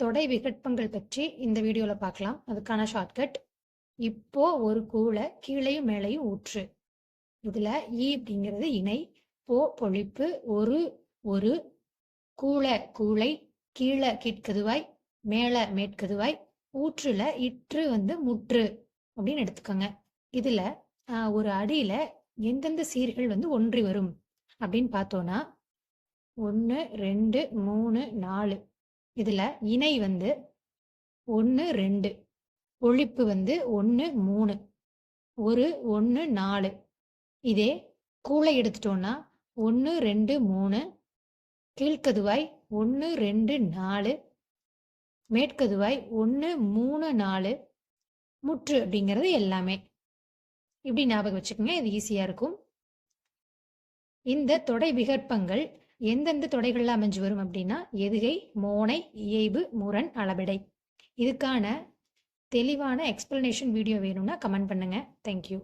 தொடை விகற்பங்கள் பற்றி இந்த வீடியோவில் பார்க்கலாம் அதுக்கான ஷார்ட்கட் இப்போ ஒரு கூளை கீழையும் மேலையும் ஊற்று. இதில் ஈ e அப்படிங்கிறது இணை. போ பொழிப்பு ஒரு ஒரு. கூளை கூளை கீழே கீழ்கதுவாய் மேலே மேற்கதுவாய் ஊற்றுல இற்று வந்து முற்று அப்படின்னு எடுத்துக்கோங்க. இதில் ஒரு அடியில் எந்தெந்த சீர்கள் வந்து ஒன்றி வரும் அப்படின்னு பார்த்தோன்னா ஒன்று ரெண்டு மூணு நாலு. இதில் இணை வந்து ஒன்று ரெண்டு. ஒழிப்பு வந்து ஒன்று மூணு. ஒரு ஒன்று நாலு. இதே கூளை எடுத்துட்டோன்னா ஒன்று ரெண்டு மூணு. கீழ்கதுவாய் ஒன்று ரெண்டு நாலு. மேற்கதுவாய் ஒன்று மூணு நாலு. முற்று அப்படிங்கிறது எல்லாமே. இப்படி ஞாபகம் வச்சுக்கோங்க இது ஈஸியாக இருக்கும். இந்த தொடை விகற்பங்கள் எந்தெந்த தொடைகளில் அமைஞ்சு வரும் அப்படின்னா எதுகை மோனை இயைபு முரண் அளபெடை. இதுக்கான தெளிவான எக்ஸ்பிளனேஷன் வீடியோ வேணும்னா கமெண்ட் பண்ணுங்கள் தேங்க்யூ